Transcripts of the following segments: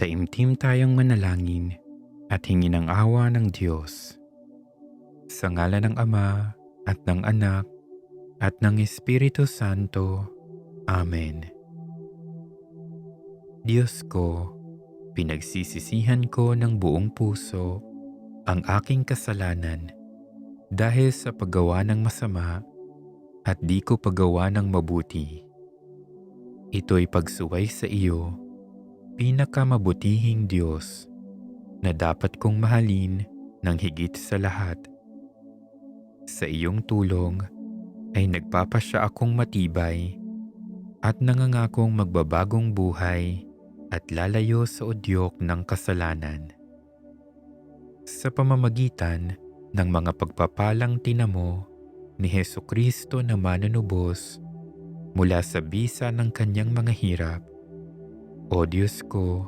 Taimtim tayong manalangin at hingi ng awa ng Diyos. Sa ngala ng Ama at ng Anak at ng Espiritu Santo. Amen. Diyos ko, pinagsisisihan ko ng buong puso ang aking kasalanan dahil sa paggawa ng masama at di ko paggawa ng mabuti. Ito'y pagsuway sa iyo, pinakamabutihing Diyos na dapat kong mahalin ng higit sa lahat. Sa iyong tulong ay nagpapasya akong matibay at nangangakong magbabagong buhay at lalayo sa udyok ng kasalanan. Sa pamamagitan ng mga pagpapalang tinamo ni Heso Kristo na mananubos mula sa bisa ng kanyang mga hirap, O Diyos ko,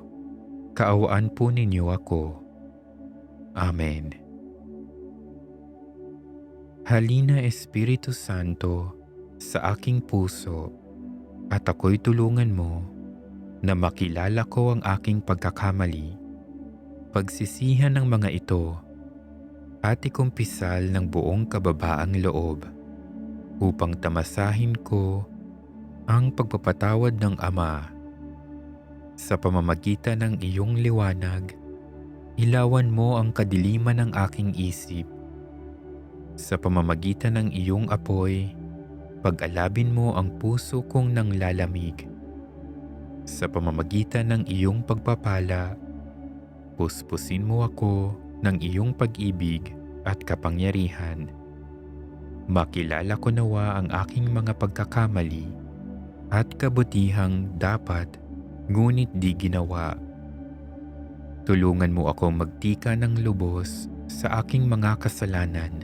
kaawaan po ninyo ako. Amen. Halina Espiritu Santo sa aking puso at ako'y tulungan mo na makilala ko ang aking pagkakamali. Pagsisihan ng mga ito at ikumpisal ng buong kababaang loob upang tamasahin ko ang pagpapatawad ng Ama. Sa pamamagitan ng iyong liwanag, ilawan mo ang kadiliman ng aking isip. Sa pamamagitan ng iyong apoy, pag-alabin mo ang puso kong nang lalamig. Sa pamamagitan ng iyong pagpapala, puspusin mo ako ng iyong pag-ibig at kapangyarihan. Makilala ko nawa ang aking mga pagkakamali at kabutihang dapat ngunit di ginawa. Tulungan mo akong magtika ng lubos sa aking mga kasalanan.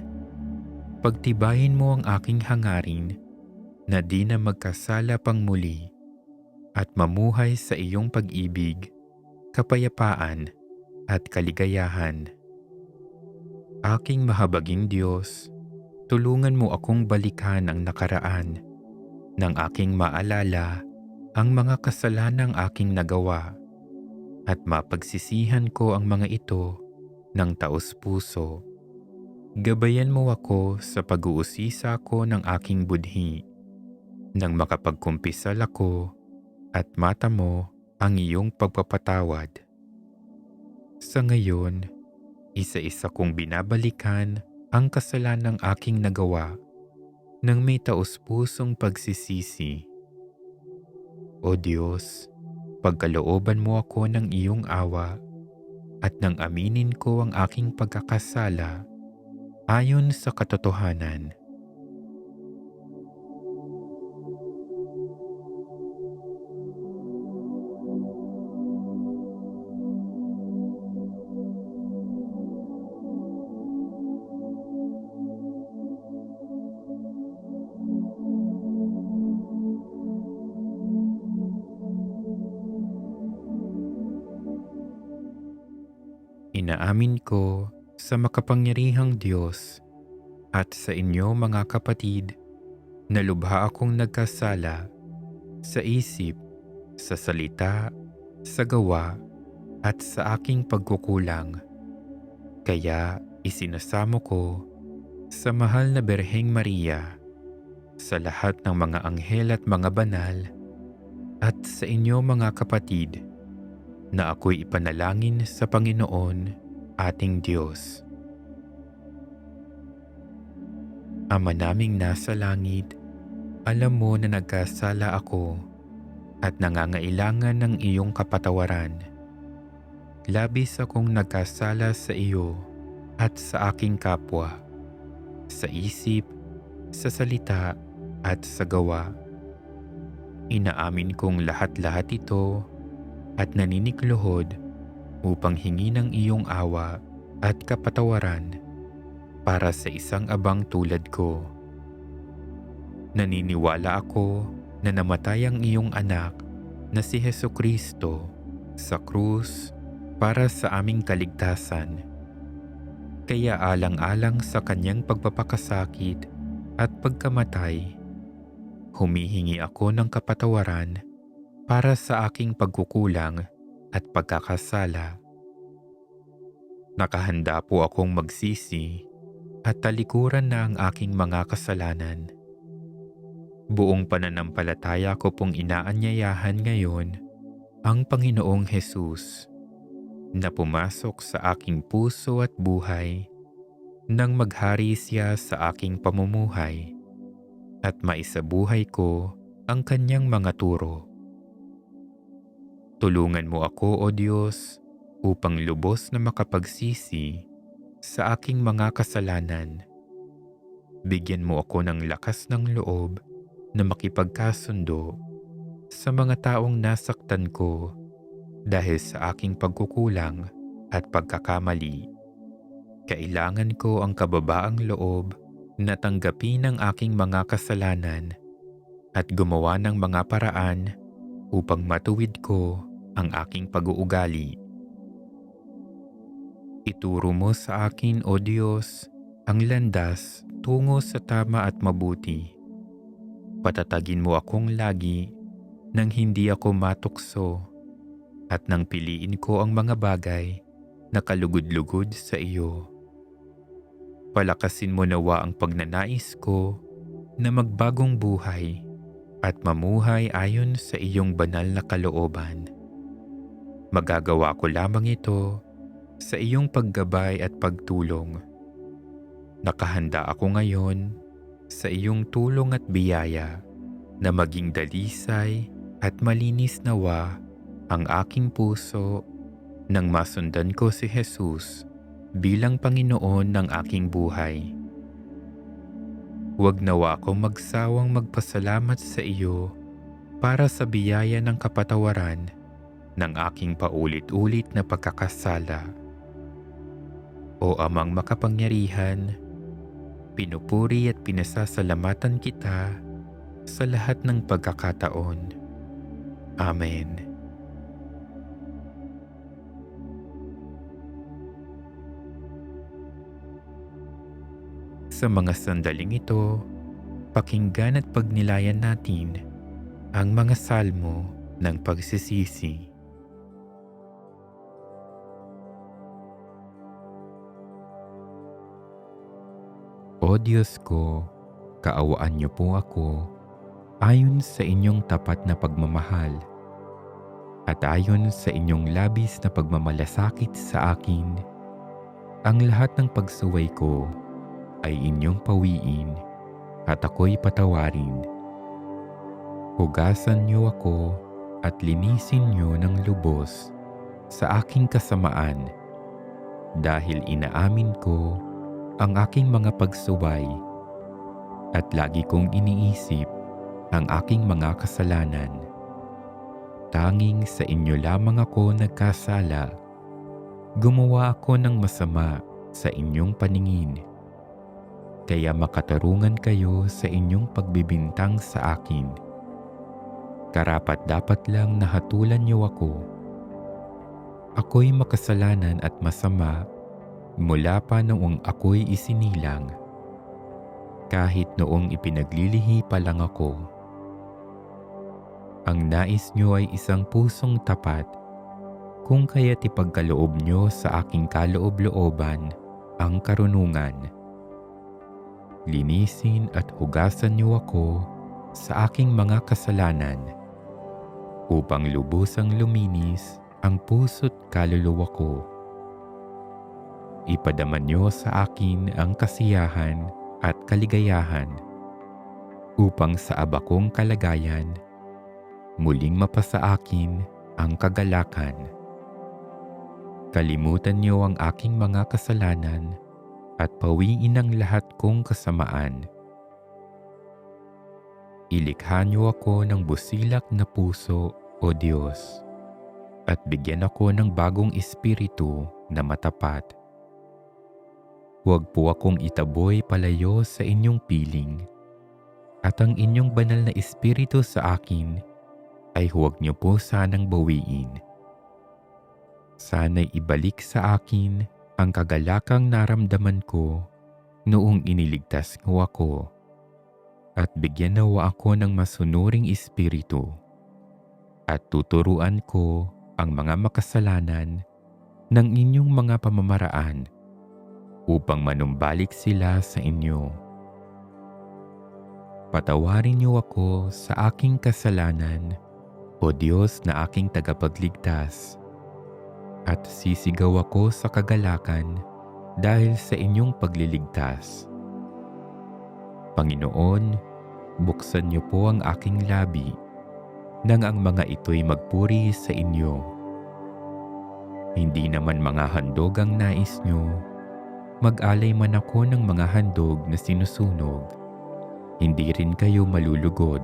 Pagtibayin mo ang aking hangarin na di na magkasala pang muli at mamuhay sa iyong pag-ibig, kapayapaan at kaligayahan. Aking mahabaging Diyos, tulungan mo akong balikan ang nakaraan nang aking maalala ang mga kasalanang aking nagawa at mapagsisihan ko ang mga ito ng taos puso. Gabayan mo ako sa pag-uusisa ko ng aking budhi nang makapagkumpisal ako at mata mo ang iyong pagpapatawad. Sa ngayon, isa-isa kong binabalikan ang kasalanang aking nagawa nang may taos-pusong pagsisisi. O Diyos, pagkalooban mo ako ng iyong awa at nang aminin ko ang aking pagkakasala ayon sa katotohanan. Inaamin ko sa makapangyarihang Diyos at sa inyo mga kapatid na lubha akong nagkasala sa isip, sa salita, sa gawa at sa aking pagkukulang. Kaya isinasamo ko sa mahal na Berheng Maria, sa lahat ng mga anghel at mga banal, at sa inyo mga kapatid, na ako'y ipanalangin sa Panginoon ating Diyos. Ama naming nasa langit, alam mo na nagkasala ako at nangangailangan ng iyong kapatawaran. Labis akong nagkasala sa iyo at sa aking kapwa, sa isip, sa salita at sa gawa. Inaamin kong lahat-lahat ito at naninikluhod upang hingi ng iyong awa at kapatawaran para sa isang abang tulad ko. Naniniwala ako na namatay ang iyong anak na si Heso Kristo sa krus para sa aming kaligtasan. Kaya alang-alang sa kanyang pagpapakasakit at pagkamatay, humihingi ako ng kapatawaran para sa aking pagkukulang at pagkakasala. Nakahanda po akong magsisi at talikuran na ang aking mga kasalanan. Buong pananampalataya ko pong inaanyayahan ngayon ang Panginoong Hesus na pumasok sa aking puso at buhay nang maghari siya sa aking pamumuhay at maisabuhay ko ang kanyang mga turo. Tulungan mo ako, O Diyos, upang lubos na makapagsisi sa aking mga kasalanan. Bigyan mo ako ng lakas ng loob na makipagkasundo sa mga taong nasaktan ko dahil sa aking pagkukulang at pagkakamali. Kailangan ko ang kababaang loob na tanggapin ang aking mga kasalanan at gumawa ng mga paraan upang matuwid ko ang aking pag-uugali. Ituro mo sa akin, O Diyos, ang landas tungo sa tama at mabuti. Patatagin mo akong lagi nang hindi ako matukso at nang piliin ko ang mga bagay na kalugod-lugod sa iyo. Palakasin mo nawa ang pagnanais ko na magbagong buhay at mamuhay ayon sa iyong banal na kalooban. Magagawa ko lamang ito sa iyong paggabay at pagtulong. Nakahanda ako ngayon sa iyong tulong at biyaya na maging dalisay at malinis nawa ang aking puso nang masundan ko si Jesus bilang Panginoon ng aking buhay. Huwag nawa akong magsawang magpasalamat sa iyo para sa biyaya ng kapatawaran ng aking paulit-ulit na pagkakasala. O amang makapangyarihan, pinupuri at pinasasalamatan kita sa lahat ng pagkakataon. Amen. Sa mga sandaling ito, pakinggan at pagnilayan natin ang mga salmo ng pagsisisi. O Diyos ko, kaawaan niyo po ako ayon sa inyong tapat na pagmamahal at ayon sa inyong labis na pagmamalasakit sa akin. Ang lahat ng pagsuway ko ay inyong pawiin at ako'y patawarin. Hugasan niyo ako at linisin niyo ng lubos sa aking kasamaan dahil inaamin ko ang aking mga pagsuway at lagi kong iniisip ang aking mga kasalanan. Tanging sa inyo lamang ako nagkasala. Gumawa ako ng masama sa inyong paningin. Kaya makatarungan kayo sa inyong pagbibintang sa akin. Karapat dapat lang nahatulan niyo ako. Ako'y makasalanan at masama mula pa noong ako'y isinilang. Kahit noong ipinaglilihi pa lang ako. Ang nais niyo ay isang pusong tapat kung kaya't ipagkaloob niyo sa aking kaloob-looban ang karunungan. Linisin at hugasan niyo ako sa aking mga kasalanan upang lubusang luminis ang puso't kaluluwa ko ipadaman niyo sa akin ang kasiyahan at kaligayahan upang sa abakong kalagayan muling mapasa akin ang kagalakan. Kalimutan niyo ang aking mga kasalanan at pawiin ang lahat kong kasamaan. Ilikha niyo ako ng busilak na puso, O Diyos, at bigyan ako ng bagong espiritu na matapat Huwag po akong itaboy palayo sa inyong piling. At ang inyong banal na espiritu sa akin ay huwag niyo po sanang bawiin. Sana'y ibalik sa akin ang kagalakang naramdaman ko noong iniligtas ko ako at bigyan nawa ako ng masunuring espiritu at tuturuan ko ang mga makasalanan ng inyong mga pamamaraan upang manumbalik sila sa inyo. Patawarin niyo ako sa aking kasalanan, O Diyos na aking tagapagligtas, at sisigaw ako sa kagalakan dahil sa inyong pagliligtas. Panginoon, buksan niyo po ang aking labi nang ang mga ito'y magpuri sa inyo. Hindi naman mga handog ang nais niyo, mag-alay man ako ng mga handog na sinusunog, hindi rin kayo malulugod.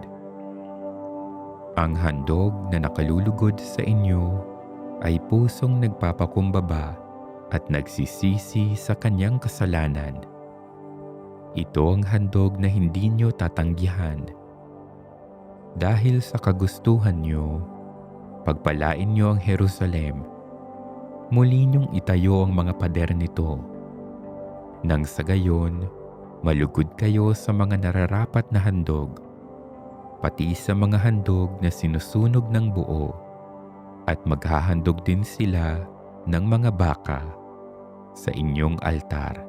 Ang handog na nakalulugod sa inyo ay pusong nagpapakumbaba at nagsisisi sa kanyang kasalanan. Ito ang handog na hindi nyo tatanggihan. Dahil sa kagustuhan nyo, pagpalain nyo ang Jerusalem. Muli nyong itayo ang mga pader nito. Nang sa gayon, malugod kayo sa mga nararapat na handog, pati sa mga handog na sinusunog ng buo, at maghahandog din sila ng mga baka sa inyong altar.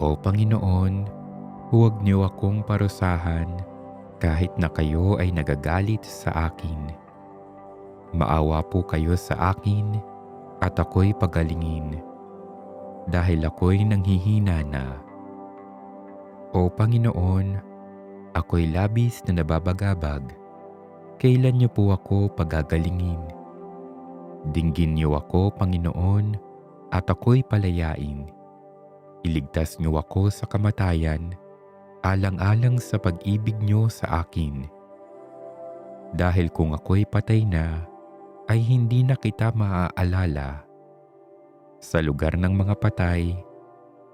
O Panginoon, huwag niyo akong parusahan kahit na kayo ay nagagalit sa akin. Maawa po kayo sa akin at ako'y pagalingin dahil ako'y nanghihina na. O Panginoon, ako'y labis na nababagabag. Kailan niyo po ako pagagalingin? Dinggin niyo ako, Panginoon, at ako'y palayain Iligtas niyo ako sa kamatayan, alang-alang sa pag-ibig niyo sa akin. Dahil kung ako'y patay na, ay hindi na kita maaalala. Sa lugar ng mga patay,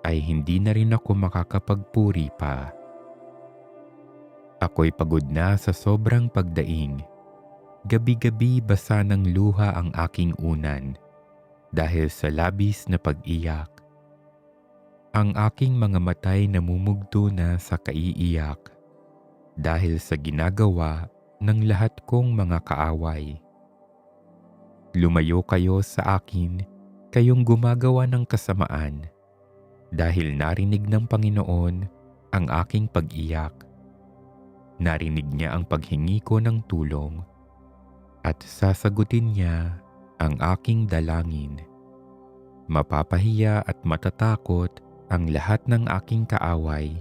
ay hindi na rin ako makakapagpuri pa. Ako'y pagod na sa sobrang pagdaing. Gabi-gabi basa ng luha ang aking unan dahil sa labis na pag-iyak. Ang aking mga matay namumugto na sa kaiiyak dahil sa ginagawa ng lahat kong mga kaaway. Lumayo kayo sa akin, kayong gumagawa ng kasamaan, dahil narinig ng Panginoon ang aking pag-iyak. Narinig niya ang paghingi ko ng tulong, at sasagutin niya ang aking dalangin. Mapapahiya at matatakot ang lahat ng aking kaaway,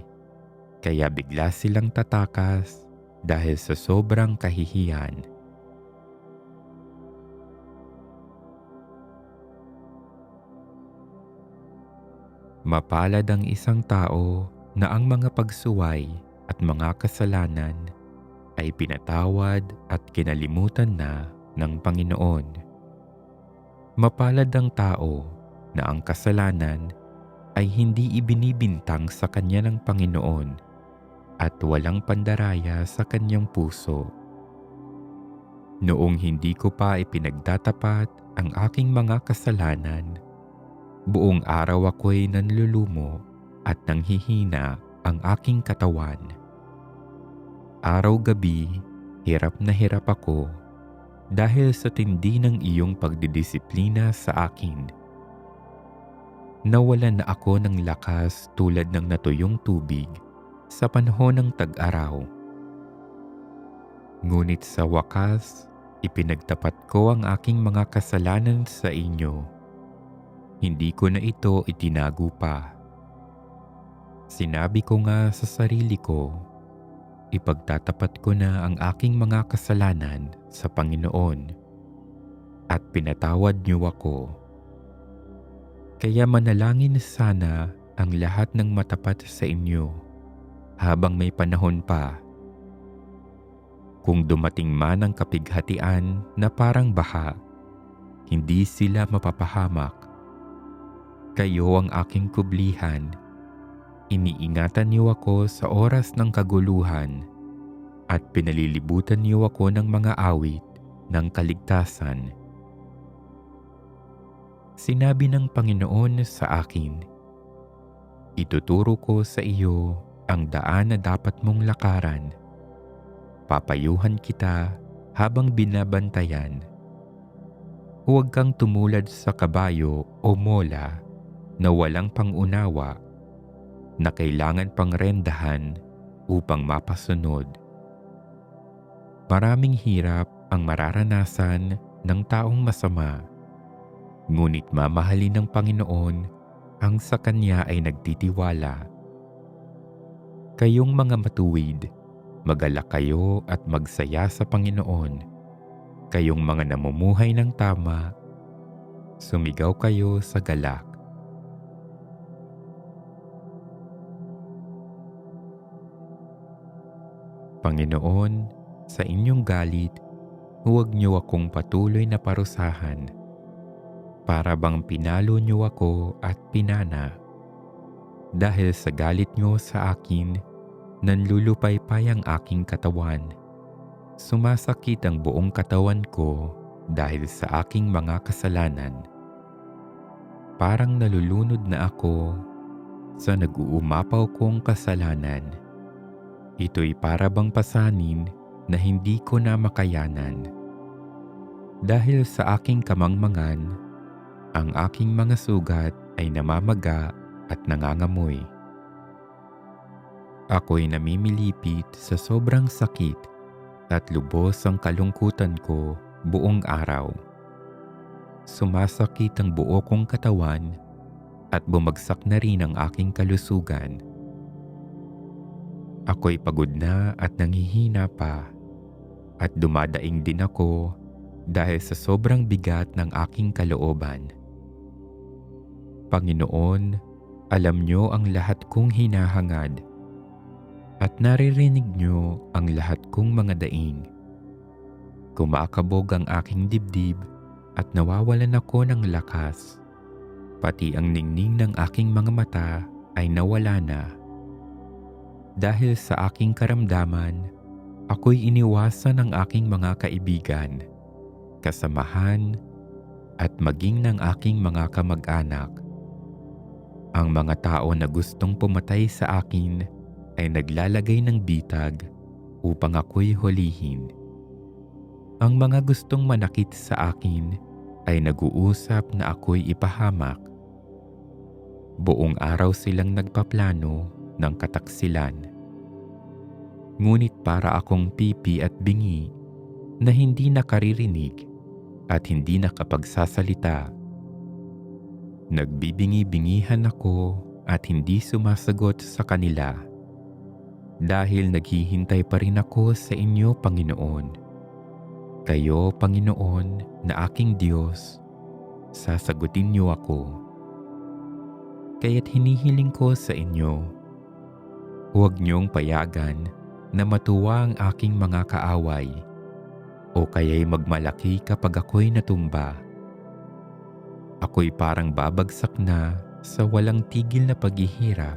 kaya bigla silang tatakas dahil sa sobrang kahihiyan. Mapalad ang isang tao na ang mga pagsuway at mga kasalanan ay pinatawad at kinalimutan na ng Panginoon. Mapalad ang tao na ang kasalanan ay hindi ibinibintang sa kanya ng Panginoon at walang pandaraya sa kanyang puso. Noong hindi ko pa ipinagdatapat ang aking mga kasalanan, buong araw ako'y nanlulumo at nanghihina ang aking katawan. Araw-gabi, hirap na hirap ako dahil sa tindi ng iyong pagdidisiplina sa akin Nawalan na ako ng lakas tulad ng natuyong tubig sa panahon ng tag-araw. Ngunit sa wakas, ipinagtapat ko ang aking mga kasalanan sa inyo. Hindi ko na ito itinago pa. Sinabi ko nga sa sarili ko, ipagtatapat ko na ang aking mga kasalanan sa Panginoon at pinatawad niyo ako kaya manalangin sana ang lahat ng matapat sa inyo habang may panahon pa. Kung dumating man ang kapighatian na parang baha, hindi sila mapapahamak. Kayo ang aking kublihan. Iniingatan niyo ako sa oras ng kaguluhan at pinalilibutan niyo ako ng mga awit ng kaligtasan Sinabi ng Panginoon sa akin, Ituturo ko sa iyo ang daan na dapat mong lakaran. Papayuhan kita habang binabantayan. Huwag kang tumulad sa kabayo o mola na walang pangunawa na kailangan pang rendahan upang mapasunod. Maraming hirap ang mararanasan ng taong masama, ngunit mamahalin ng Panginoon ang sa Kanya ay nagtitiwala. Kayong mga matuwid, magalak kayo at magsaya sa Panginoon. Kayong mga namumuhay ng tama, sumigaw kayo sa galak. Panginoon, sa inyong galit, huwag niyo akong patuloy na parusahan. Para bang pinalo niyo ako at pinana. Dahil sa galit niyo sa akin, nanlulupaypay ang aking katawan. Sumasakit ang buong katawan ko dahil sa aking mga kasalanan. Parang nalulunod na ako sa nag-uumapaw kong kasalanan. Ito'y para bang pasanin na hindi ko na makayanan. Dahil sa aking kamangmangan, ang aking mga sugat ay namamaga at nangangamoy. Ako'y namimilipit sa sobrang sakit at lubos ang kalungkutan ko buong araw. Sumasakit ang buo kong katawan at bumagsak na rin ang aking kalusugan. Ako'y pagod na at nangihina pa at dumadaing din ako dahil sa sobrang bigat ng aking kalooban. Panginoon, alam niyo ang lahat kong hinahangad at naririnig niyo ang lahat kong mga daing. Kumakabog ang aking dibdib at nawawalan ako ng lakas. Pati ang ningning ng aking mga mata ay nawala na. Dahil sa aking karamdaman, ako'y iniwasan ng aking mga kaibigan, kasamahan, at maging ng aking mga kamag-anak. Ang mga tao na gustong pumatay sa akin ay naglalagay ng bitag upang ako'y hulihin. Ang mga gustong manakit sa akin ay nag-uusap na ako'y ipahamak. Buong araw silang nagpaplano ng kataksilan. Ngunit para akong pipi at bingi na hindi nakaririnig at hindi nakapagsasalita. Nagbibingi-bingihan ako at hindi sumasagot sa kanila. Dahil naghihintay pa rin ako sa inyo, Panginoon. Kayo, Panginoon, na aking Diyos, sasagutin niyo ako. Kaya't hinihiling ko sa inyo, huwag niyong payagan na matuwa ang aking mga kaaway o kaya'y magmalaki kapag ako'y natumba. Ako'y parang babagsak na sa walang tigil na paghihirap.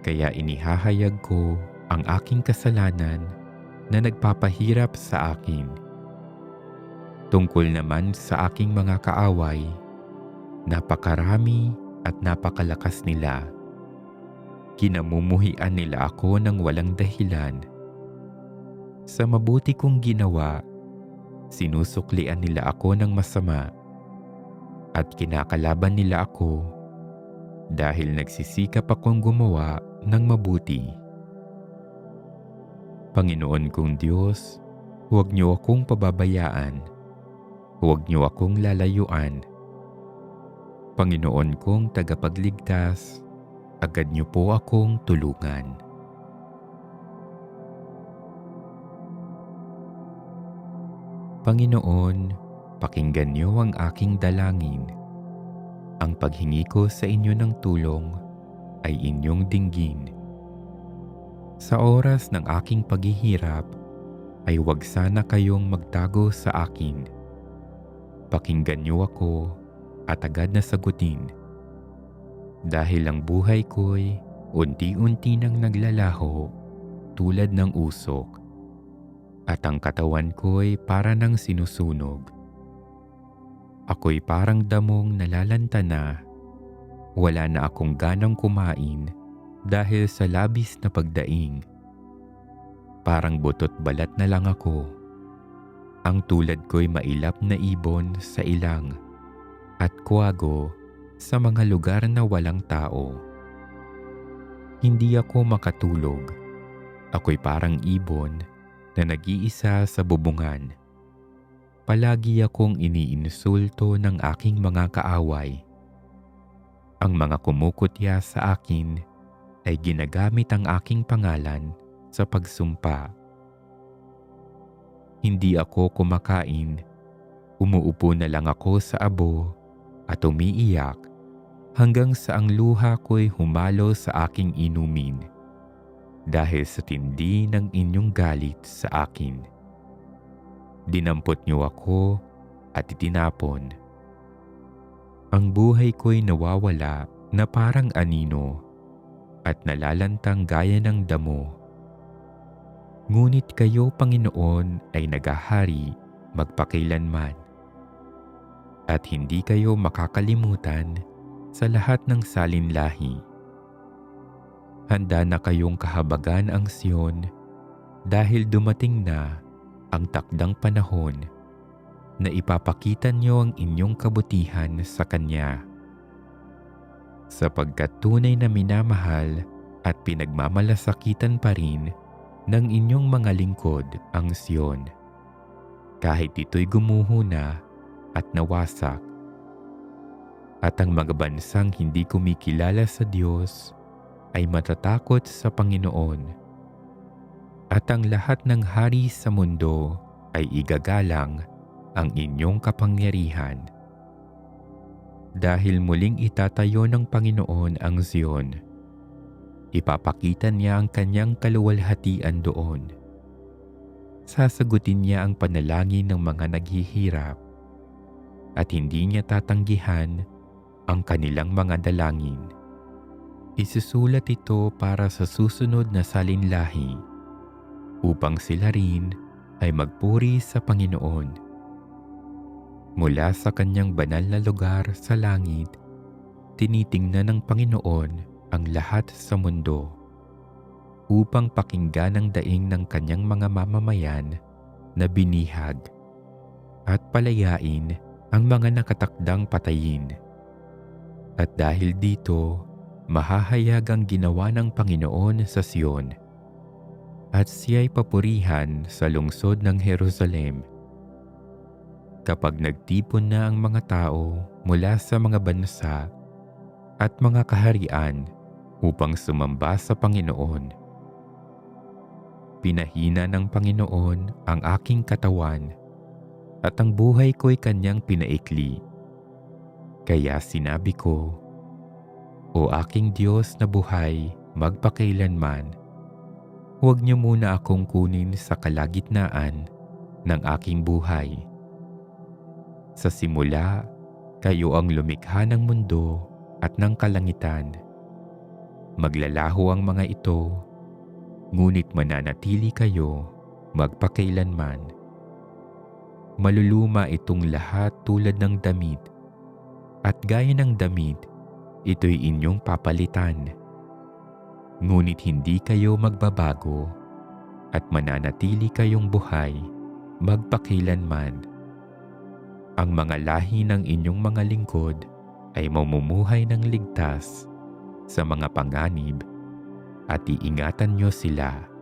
Kaya inihahayag ko ang aking kasalanan na nagpapahirap sa akin. Tungkol naman sa aking mga kaaway, napakarami at napakalakas nila. Kinamumuhian nila ako ng walang dahilan. Sa mabuti kong ginawa, sinusuklian nila ako ng masama at kinakalaban nila ako dahil nagsisikap akong gumawa ng mabuti. Panginoon kong Diyos, huwag niyo akong pababayaan. Huwag niyo akong lalayuan. Panginoon kong tagapagligtas, agad niyo po akong tulungan. Panginoon, pakinggan niyo ang aking dalangin. Ang paghingi ko sa inyo ng tulong ay inyong dinggin. Sa oras ng aking paghihirap, ay huwag sana kayong magtago sa akin. Pakinggan niyo ako at agad na sagutin. Dahil ang buhay ko'y unti-unti nang naglalaho tulad ng usok at ang katawan ko'y para ng sinusunog. Ako'y parang damong nalalanta na, wala na akong ganang kumain dahil sa labis na pagdaing. Parang butot balat na lang ako. Ang tulad ko'y mailap na ibon sa ilang at kwago sa mga lugar na walang tao. Hindi ako makatulog. Ako'y parang ibon na nag-iisa sa bubungan. Palagi akong iniinsulto ng aking mga kaaway. Ang mga kumukutya sa akin ay ginagamit ang aking pangalan sa pagsumpa. Hindi ako kumakain. Umuupo na lang ako sa abo at umiiyak hanggang sa ang luha ko'y humalo sa aking inumin dahil sa tindi ng inyong galit sa akin. Dinampot niyo ako at itinapon. Ang buhay ko'y nawawala na parang anino at nalalantang gaya ng damo. Ngunit kayo, Panginoon, ay nagahari magpakailanman. At hindi kayo makakalimutan sa lahat ng salinlahi. Handa na kayong kahabagan ang Siyon dahil dumating na ang takdang panahon na ipapakita niyo ang inyong kabutihan sa Kanya. Sapagkat tunay na minamahal at pinagmamalasakitan pa rin ng inyong mga lingkod ang Siyon. Kahit ito'y gumuho na at nawasak. At ang mga bansang hindi kumikilala sa Diyos ay matatakot sa Panginoon. At ang lahat ng hari sa mundo ay igagalang ang inyong kapangyarihan. Dahil muling itatayo ng Panginoon ang Zion, ipapakita niya ang kanyang kaluwalhatian doon. Sasagutin niya ang panalangin ng mga naghihirap at hindi niya tatanggihan ang kanilang mga dalangin. Isusulat ito para sa susunod na salinlahi upang sila rin ay magpuri sa Panginoon. Mula sa kanyang banal na lugar sa langit, tinitingnan ng Panginoon ang lahat sa mundo upang pakinggan ang daing ng kanyang mga mamamayan na binihag at palayain ang mga nakatakdang patayin. At dahil dito, mahahayag ang ginawa ng Panginoon sa Siyon at siya'y papurihan sa lungsod ng Jerusalem. Kapag nagtipon na ang mga tao mula sa mga bansa at mga kaharian upang sumamba sa Panginoon. Pinahina ng Panginoon ang aking katawan at ang buhay ko'y kanyang pinaikli. Kaya sinabi ko, o aking Diyos na buhay magpakailanman, huwag niyo muna akong kunin sa kalagitnaan ng aking buhay. Sa simula, kayo ang lumikha ng mundo at ng kalangitan. Maglalaho ang mga ito, ngunit mananatili kayo magpakailanman. Maluluma itong lahat tulad ng damit at gaya ng damit ito'y inyong papalitan. Ngunit hindi kayo magbabago at mananatili kayong buhay magpakilanman. Ang mga lahi ng inyong mga lingkod ay mamumuhay ng ligtas sa mga panganib at iingatan nyo sila.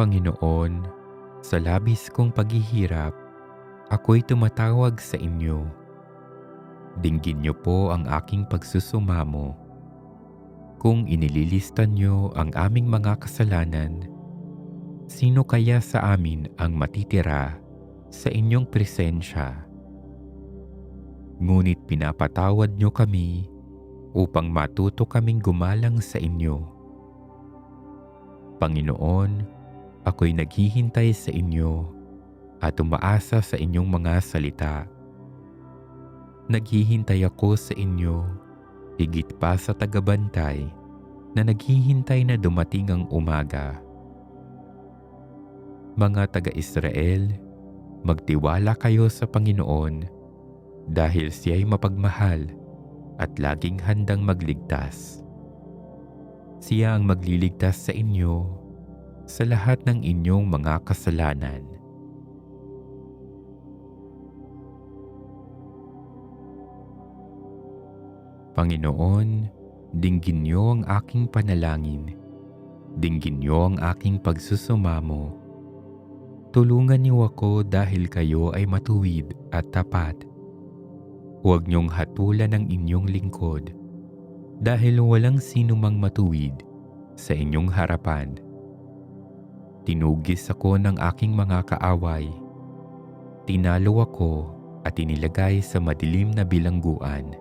Panginoon, sa labis kong paghihirap, ako'y tumatawag sa inyo. Dinggin niyo po ang aking pagsusumamo. Kung inililista niyo ang aming mga kasalanan, sino kaya sa amin ang matitira sa inyong presensya? Ngunit pinapatawad niyo kami upang matuto kaming gumalang sa inyo. Panginoon, ako'y naghihintay sa inyo at umaasa sa inyong mga salita. Naghihintay ako sa inyo, higit pa sa tagabantay na naghihintay na dumating ang umaga. Mga taga-Israel, magtiwala kayo sa Panginoon dahil siya'y mapagmahal at laging handang magligtas. Siya ang magliligtas sa inyo sa lahat ng inyong mga kasalanan. Panginoon, dinggin niyo ang aking panalangin. Dinggin niyo ang aking pagsusumamo. Tulungan niyo ako dahil kayo ay matuwid at tapat. Huwag niyong hatulan ang inyong lingkod dahil walang sinumang matuwid sa inyong harapan. Tinugis ako ng aking mga kaaway. Tinalo ako at inilagay sa madilim na bilangguan.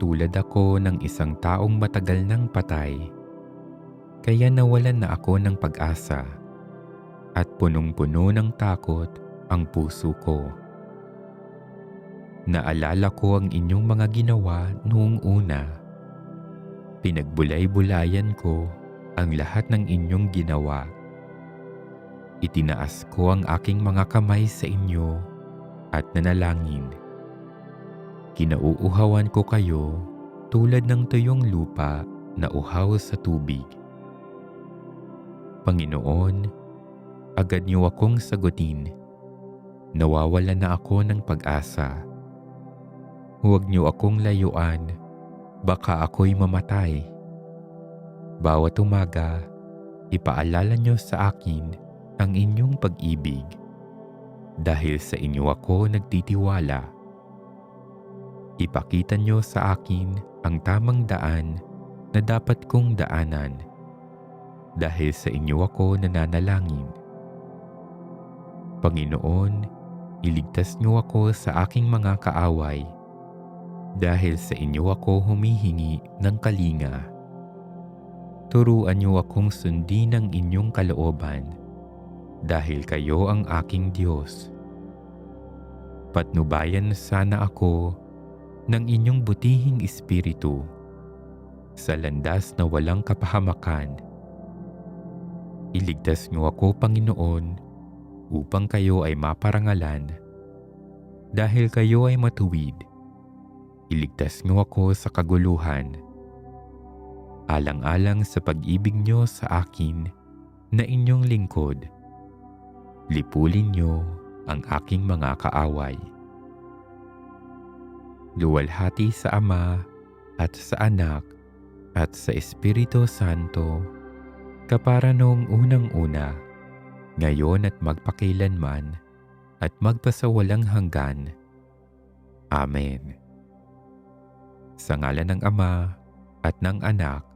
Tulad ako ng isang taong matagal nang patay. Kaya nawalan na ako ng pag-asa at punong-puno ng takot ang puso ko. Naalala ko ang inyong mga ginawa noong una. Pinagbulay-bulayan ko ang lahat ng inyong ginawa. Itinaas ko ang aking mga kamay sa inyo at nanalangin. Kinauuhawan ko kayo tulad ng tuyong lupa na uhaw sa tubig. Panginoon, agad niyo akong sagutin. Nawawala na ako ng pag-asa. Huwag niyo akong layuan, baka ako'y mamatay. Bawat umaga, ipaalala niyo sa akin ang inyong pag-ibig. Dahil sa inyo ako nagtitiwala. Ipakita niyo sa akin ang tamang daan na dapat kong daanan. Dahil sa inyo ako nananalangin. Panginoon, iligtas niyo ako sa aking mga kaaway. Dahil sa inyo ako humihingi ng kalinga. Turuan niyo akong sundin ang inyong kalooban dahil kayo ang aking Diyos. Patnubayan sana ako ng inyong butihing espiritu sa landas na walang kapahamakan. Iligtas niyo ako, Panginoon, upang kayo ay maparangalan. Dahil kayo ay matuwid, iligtas niyo ako sa kaguluhan. Alang-alang sa pag-ibig niyo sa akin na inyong lingkod, lipulin niyo ang aking mga kaaway. Luwalhati sa Ama at sa Anak at sa Espiritu Santo, kapara noong unang-una, ngayon at magpakilanman, at magpasawalang hanggan. Amen. Sa ngala ng Ama at ng Anak